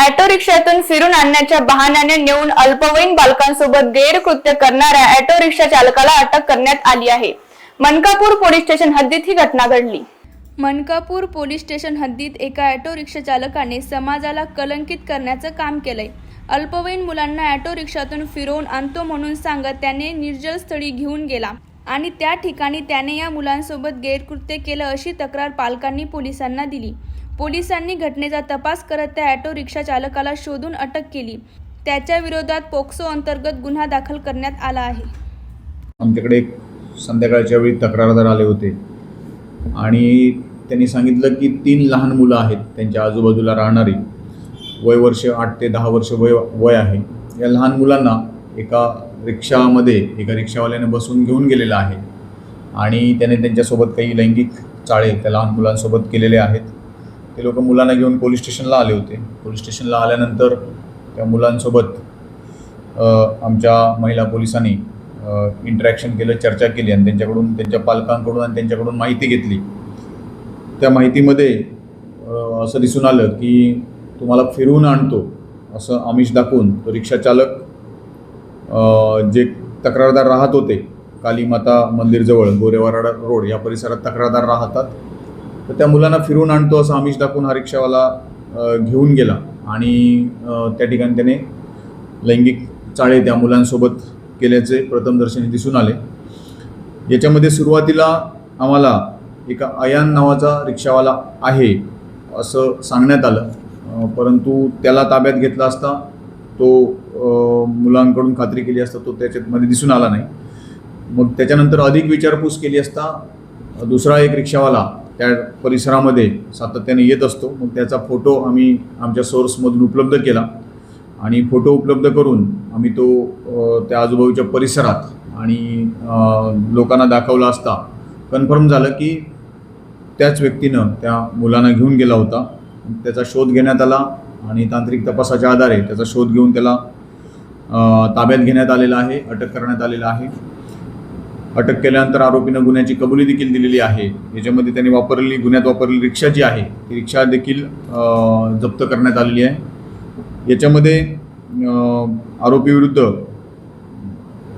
Auto रिक्षातून फिरून आणण्याच्या बहाण्याने नेऊन अल्पवयीन बालकांसोबत गैरकृत्य करणाऱ्या ऑटो रिक्षा चालकाला अटक करण्यात आली आहे. मनकापूर पोलीस स्टेशन हद्दीत ही घटना घडली. मनकापूर पोलीस स्टेशन हद्दीत एका ऑटो रिक्षा चालकाने समाजाला कलंकित करण्याचं काम केलंय. अल्पवयीन मुलांना ऑटो रिक्षातून फिरवून आणतो म्हणून सांगत त्याने निर्जल स्थळी घेऊन गेला आणि त्या ठिकाणी त्याने या मुलांसोबत गैरकृत्य केलं अशी तक्रार पालकांनी पोलिसांना दिली. पोलिसांनी घटनेचा तपास करत त्या ऑटो रिक्षा चालकाला शोधून अटक केली. त्याच्या विरोधात पोक्सो अंतर्गत गुन्हा दाखल करण्यात आला आहे. आमच्याकडे एक संध्याकाळच्या वेळी तक्रारदार आले होते. आणि त्यांनी सांगितलं की तीन लहान मुलं आहेत त्यांच्या आजूबाजूला राहणारी. वय वर्ष आठ ते दहा वर्ष वय वय आहे. या लहान मुलांना एका रिक्षामध्ये एका रिक्षावाल्याने बसून घेऊन गेलेला आहे. आणि त्याने त्यांच्यासोबत काही लैंगिक चाळे त्या लहान मुलांसोबत केलेले आहेत. ते लोक मुलांना घेऊन पोलीस स्टेशनला आले होते. पोलीस स्टेशनला आल्यानंतर त्या मुलांसोबत आमच्या महिला पोलिसांनी इंटरॅक्शन केलं चर्चा केली आणि त्यांच्याकडून त्यांच्या पालकांकडून आणि त्यांच्याकडून माहिती घेतली. त्या माहितीमध्ये असं दिसून आलं की तुम्हाला फिरवून आणतो असं आमिष दाखवून तो रिक्षाचालक जे तक्रारदार राहत होते कालीमाता मंदिरजवळ गोरेवाडा रोड या परिसरात तक्रारदार राहतात तर त्या मुलांना फिरून आणतो असं आमिष दाखवून हा रिक्षावाला घेऊन गेला. आणि त्या ठिकाणी त्याने लैंगिक चाळे त्या मुलांसोबत केल्याचे प्रथमदर्शनी दिसून आले. याच्यामध्ये सुरुवातीला आम्हाला एका अयान नावाचा रिक्षावाला आहे असं सांगण्यात आलं. परंतु त्याला ताब्यात घेतला असता तो मुलांकडून खात्री केली असता तो त्याच्यामध्ये दिसून आला नाही. मग त्याच्यानंतर अधिक विचारपूस केली असता दुसरा एक रिक्षावाला त्या परिसरामध्ये सातत्याने येत असतो. मग त्याचा फोटो आम्ही आमच्या सोर्समधून उपलब्ध केला. आणि फोटो उपलब्ध करून आम्ही तो त्या आजूबाजूच्या परिसरात आणि लोकांना दाखवला असता कन्फर्म झालं की त्याच व्यक्तीनं त्या मुलांना घेऊन गेला होता. त्याचा शोध घेण्यात आला आणि तांत्रिक तपासाच्या आधारे त्याचा शोध घेऊन त्याला ताब्यात घेण्यात आलेला आहे अटक करण्यात आलेला आहे. अटक केल्यानंतर आरोपीनं गुन्ह्याची कबुली देखील दिलेली आहे. याच्यामध्ये त्यांनी वापरलेली गुन्ह्यात वापरलेली रिक्षा जी आहे ती रिक्षा देखील जप्त करण्यात आलेली आहे. याच्यामध्ये आरोपीविरुद्ध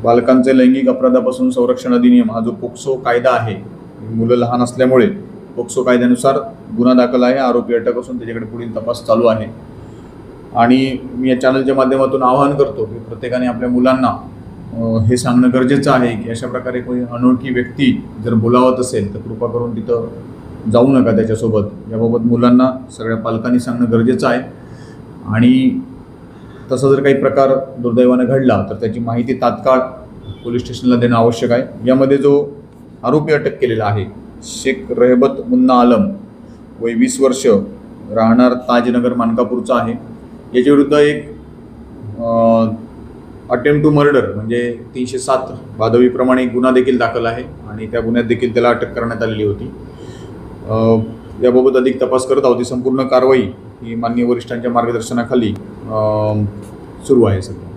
बालकांचे लैंगिक अपराधापासून संरक्षण अधिनियम हा जो पोक्सो कायदा आहे मुलं लहान असल्यामुळे पोक्सो कायद्यानुसार गुन्हा दाखल आहे आरोपी अटक असून त्याच्याकडे पुढील तपास चालू आहे. आणि मी या चॅनलच्या माध्यमातून आवाहन करतो की प्रत्येकाने आपल्या मुलांना हे सांगणं गरजेचं आहे की अशा प्रकारे कोणी अनोळखी व्यक्ती जर बोलावत असेल तर कृपा करून तिथं जाऊ नका त्याच्यासोबत. याबाबत मुलांना सगळ्या पालकांनी सांगणं गरजेचं आहे. आणि तसा जर काही प्रकार दुर्दैवानं घडला तर त्याची माहिती तात्काळ पोलीस स्टेशनला देणं आवश्यक आहे. यामध्ये जो आरोपी अटक केलेला आहे शेख रहबत मुन्ना आलम वय वीस वर्ष राहणार ताजनगर मानकापूरचा आहे. याच्याविरुद्ध एक अटेम्प्ट टू मर्डर म्हणजे तीनशे सात बादवीप्रमाणे गुन्हा देखील दाखल आहे आणि त्या गुन्ह्यात देखील त्याला अटक करण्यात आलेली होती. याबाबत अधिक तपास करत आहोत. ही संपूर्ण कारवाई ही माननीय वरिष्ठांच्या मार्गदर्शनाखाली सुरू आहे सध्या.